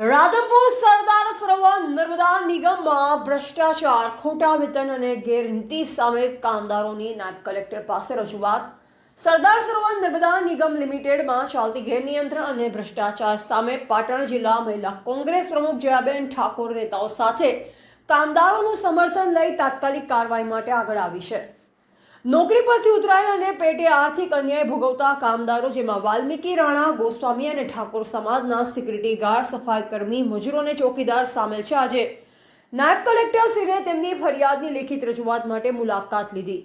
રાધનપુર સરદાર સરોવર નર્મદા નિગમમાં ભ્રષ્ટાચાર, ખોટા વેતન અને ગેરરીતિ સામે કામદારોની નાયબ કલેક્ટર પાસે રજૂઆત. સરદાર સરોવર નર્મદા નિગમ લિમિટેડમાં ચાલતી ગેરનિયંત્રણ અને ભ્રષ્ટાચાર સામે પાટણ જિલ્લા મહિલા કોંગ્રેસ પ્રમુખ જયાબેન ઠાકોર નેતાઓ સાથે કામદારોનું સમર્થન લઈ તાત્કાલિક કાર્યવાહી માટે આગળ આવી છે. નોકરી પરથી ઉતરાયેલા અને પેટે આર્થિક અન્યાય ભોગવતા કામદારો, જેમાં વાલ્મીકી રાણા, ગોસ્વામી અને ઠાકોર સમાજના સિક્યુરિટી ગાર્ડ સફાઈ કર્મી મજૂરો અને ચોકીદાર સામેલ છે. આજે નાયબ કલેક્ટરશ્રીને તેમની ફરિયાદની લેખિત રજૂઆત માટે મુલાકાત લીધી.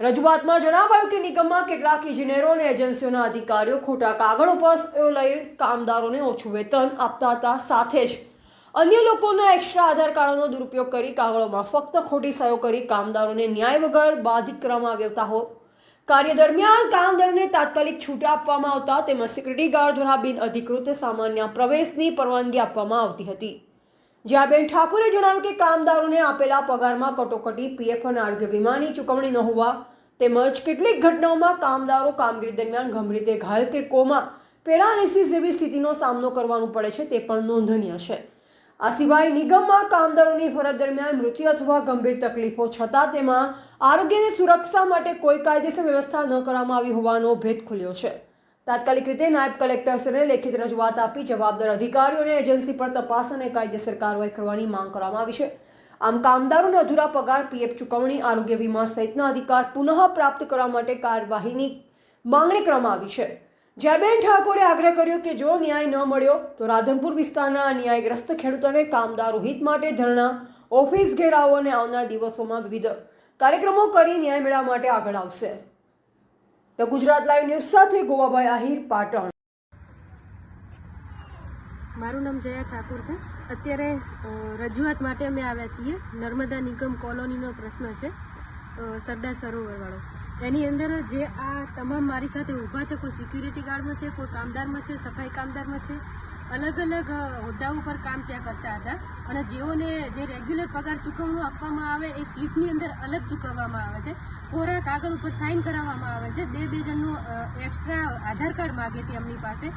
રજૂઆતમાં જણાવાયું કે નિગમમાં કેટલાક ઇજનેરો અને એજન્સીઓના અધિકારીઓ ખોટા કાગળો પર લઈ કામદારોને ઓછું વેતન આપતા હતા સાથે જ. અન્ય લોકોના એક્સ્ટ્રા આધાર કાર્ડનો દુરુપયોગ કરી કાગળોમાં ફક્ત ખોટી સહયો કરી કામદારોને ન્યાય વગર બાધિત કરવામાં આવ્યા હો કાર્ય દરમિયાન કામદારોને તાત્કાલિક છૂટા આપવામાં આવતા તેમજ સિક્યુરિટી ગાર્ડ દ્વારા બિન અધિકૃત સામાન્ય પ્રવેશની પરવાનગી આપવામાં આવતી હતી. જ્યાબેન ઠાકોરે જણાવ્યું કે કામદારોને આપેલા પગારમાં કટોકટી, પીએફ અને આરોગ્ય વીમાની ચૂકવણી ન હોવા તેમજ કેટલીક ઘટનાઓમાં કામદારો કામગીરી દરમિયાન ગંભીર રીતે ઘાયલ કે કોમા પેરાલિસિસ જેવી સ્થિતિનો સામનો કરવાનું પડે છે તે પણ નોંધનીય છે. આ સિવાય નિગમમાં કામદારોની ફરજ દરમિયાન મૃત્યુ અથવા ગંભીર તકલીફો છતાં તેમાં આરોગ્યની સુરક્ષા માટે કોઈ કાયદેસર વ્યવસ્થા ન કરવામાં આવી હોવાનો ભેદ ખુલ્યો છે. તાત્કાલિક રીતે નાયબ કલેક્ટરશ્રીને લેખિત રજૂઆત આપી જવાબદાર અધિકારીઓને એજન્સી પર તપાસ અને કાયદેસર કાર્યવાહી કરવાની માંગ કરવામાં આવી છે. આમ કામદારોને અધૂરા પગાર, પીએફ ચૂકવણી, આરોગ્ય વીમા સહિતના અધિકાર પુનઃ પ્રાપ્ત કરવા માટે કાર્યવાહીની માંગણી કરવામાં આવી છે. જયબેન ઠાકોરે આગ્રહ કર્યો કે જો ન્યાય ન મળ્યો, તો રાધનપુર વિસ્તારના ન્યાયગ્રસ્ત ખેડૂતોને કામદારો હિત માટે ધરણા, ઓફિસ ઘેરાવો અને આવનાર દિવસોમાં વિવિધ કાર્યક્રમો કરી ન્યાય મેળવવા માટે આગળ આવશે. તો ગુજરાત લાઈવ ન્યૂઝ સાથે ગોવાભાઈ આહિર, પાટણ. મારું નામ જયા ઠાકોર છે. અત્યારે રજૂઆત માટે અમે આવ્યા છીએ. નર્મદા નિગમ કોલોનીનો પ્રશ્ન છે. સરદાર સરોવરવાળો. એની અંદર જે આ તમામ મારી સાથે ઊભા છે, કોઈ સિક્યુરિટી ગાર્ડમાં છે, કોઈ કામદારમાં છે, સફાઈ કામદારમાં છે, અલગ અલગ હોદ્દા ઉપર કામ ત્યાં કરતા હતા. અને જેઓને જે રેગ્યુલર પગાર ચૂકવણું આપવામાં આવે, એ સ્લીપની અંદર અલગ ચૂકવવામાં આવે છે. કોરા કાગળ ઉપર સાઇન કરાવવામાં આવે છે. બે બે જણનું એક્સ્ટ્રા આધાર કાર્ડ માગે છે એમની પાસે.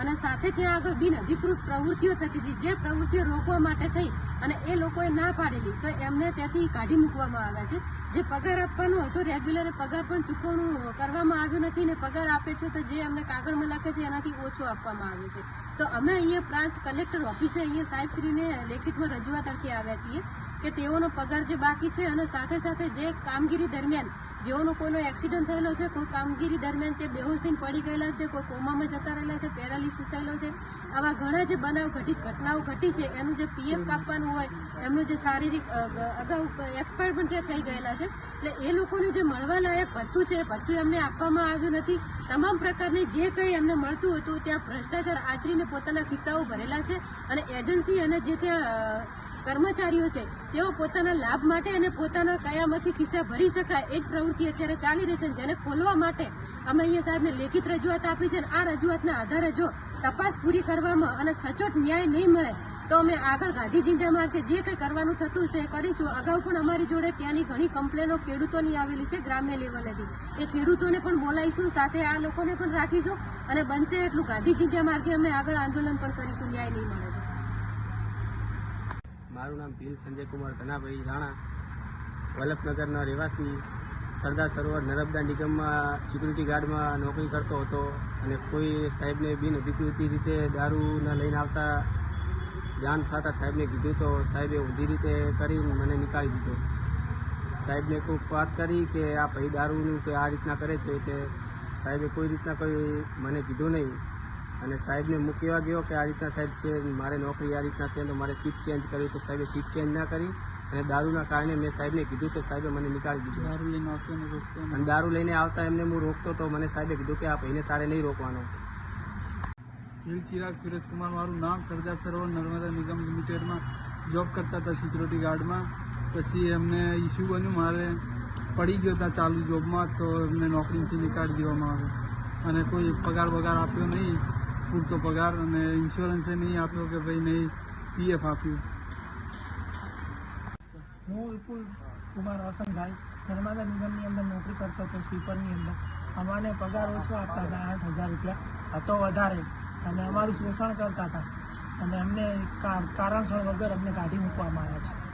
અને સાથે ત્યાં આગળ બિન અધિકૃત પ્રવૃત્તિઓ થતી હતી, જે પ્રવૃત્તિઓ રોકવા માટે થઈ અને એ લોકોએ ના પાડેલી. તો એમને ત્યાંથી કાઢી મૂકવામાં આવ્યા છે. જે પગાર આપવાનો હોય તો રેગ્યુલર પગાર પણ ચૂકવણું કરવામાં આવ્યું નથી ને પગાર આપે છે તો જે અમને કાગળમાં લખે છે એનાથી ઓછો આપવામાં આવે છે. તો અમે અહીંયા પ્રાંત કલેક્ટર ઓફિસે અહીંયા સાહેબશ્રીને લેખિતમાં રજૂઆત અર્થે આવ્યા છીએ. કે તેઓનો પગાર જે બાકી છે અને સાથે સાથે જે કામગીરી દરમિયાન જેઓનો કોઈનો એક્સિડન્ટ થયેલો છે, કોઈ કામગીરી દરમિયાન તે બેહોશીન પડી ગયેલા છે, કોઈ કોમામાં જતા રહેલા છે પેરાલિસિસ થયેલો છે, આવા ઘણા જે બનાવ ઘટિત ઘટનાઓ ઘટી છે, એનું જે પીએફ કાપવાનું હોય, એમનું જે શારીરિક અગાઉ એક્સપાયર પણ ત્યાં થઈ ગયેલા છે. એટલે એ લોકોને જે મળવાલાયક ભથ્થું છે, એ ભથ્થું એમને આપવામાં આવ્યું નથી. તમામ પ્રકારની જે કંઈ એમને મળતું હતું ત્યાં ભ્રષ્ટાચાર આચરીને પોતાના ખિસ્સાઓ ભરેલા છે અને એજન્સી અને જે ત્યાં કર્મચારીઓ છે, તેઓ પોતાના લાભ માટે અને પોતાના કયામાંથી ખિસ્સા ભરી શકાય એ જ પ્રવૃત્તિ અત્યારે ચાલી રહી છે જેને ખોલવા માટે અમે અહીંયા સાહેબને લેખિત રજૂઆત આપી છે અને આ રજૂઆતના આધારે જો તપાસ પૂરી કરવામાં અને સચોટ ન્યાય નહીં મળે, તો અમે આગળ ગાંધી ચિંતા માર્ગે જે કંઈ કરવાનું થતું છે એ કરીશું અગાઉ પણ અમારી જોડે ત્યાંની ઘણી કમ્પ્લેનો ખેડૂતોની આવેલી છે ગ્રામ્ય લેવલેથી એ ખેડૂતોને પણ બોલાવીશું, સાથે આ લોકોને પણ રાખીશું અને બનશે એટલું ગાંધી માર્ગે અમે આગળ આંદોલન પણ કરીશું, ન્યાય નહીં મળે. મારું નામ ભીલ સંજયકુમાર ધનાભાઈ રાણા, વલ્લભનગરનો રહેવાસી, સરદાર સરોવર નર્મદા નિગમમાં સિક્યુરિટી ગાર્ડમાં નોકરી કરતો હતો અને કોઈ સાહેબને બિન અધિકૃતિ રીતે દારૂના લઈને આવતા જાણ થતાં સાહેબને કીધું તો સાહેબે ઊંધી રીતે કરીને મને નીકાળી દીધો. સાહેબને ખૂબ વાત કરી કે આ ભાઈ દારૂનું કે આ રીતના કરે છે એટલે સાહેબે કોઈ રીતના કોઈ મને કીધું નહીં. અને સાહેબને હું કહેવા ગયો કે આ રીતના સાહેબ છે મારે નોકરી આ રીતના છે તો મારે શિફ્ટ ચેન્જ કરવી તો સાહેબે શિફ્ટ ચેન્જ ના કરી અને દારૂના કારણે મેં સાહેબને કીધું તો સાહેબે મને નીકાળી દીધું. દારૂ લઈને આવતો. અને દારૂ લઈને આવતા એમને હું રોકતો તો મને સાહેબે કીધું કે આ ભાઈને તારે નહીં રોકવાનો. ભીલ ચિરાગ સુરેશકુમાર મારું નામ સરદાર સરોવર નર્મદા નિગમ લિમિટેડમાં જોબ કરતા હતા સિક્યુરિટી ગાર્ડમાં. પછી એમને ઇસ્યુ બન્યું મારે પડી ગયો હતા ચાલુ જોબમાં તો એમને નોકરીથી નીકાળી દેવામાં આવ્યો. અને કોઈ પગાર વગાર આપ્યો નહીં. પૂરતો પગાર અને ઇન્સ્યોરન્સે નહીં આપ્યો કે ભાઈ નહીં પીએફ આપ્યું. હું વિપુલ કુમાર વસંતભાઈ, નર્મદા નિગમની અંદર નોકરી કરતો હતો સ્વીપરની અંદર. અમાને પગાર ઓછો આપતા હતા, આઠ હજાર રૂપિયા. હતો વધારે. અને અમારું શોષણ કરતા હતા. અને અમને કારણસર વગર અમને કાઢી મૂકવામાં આવ્યા છે.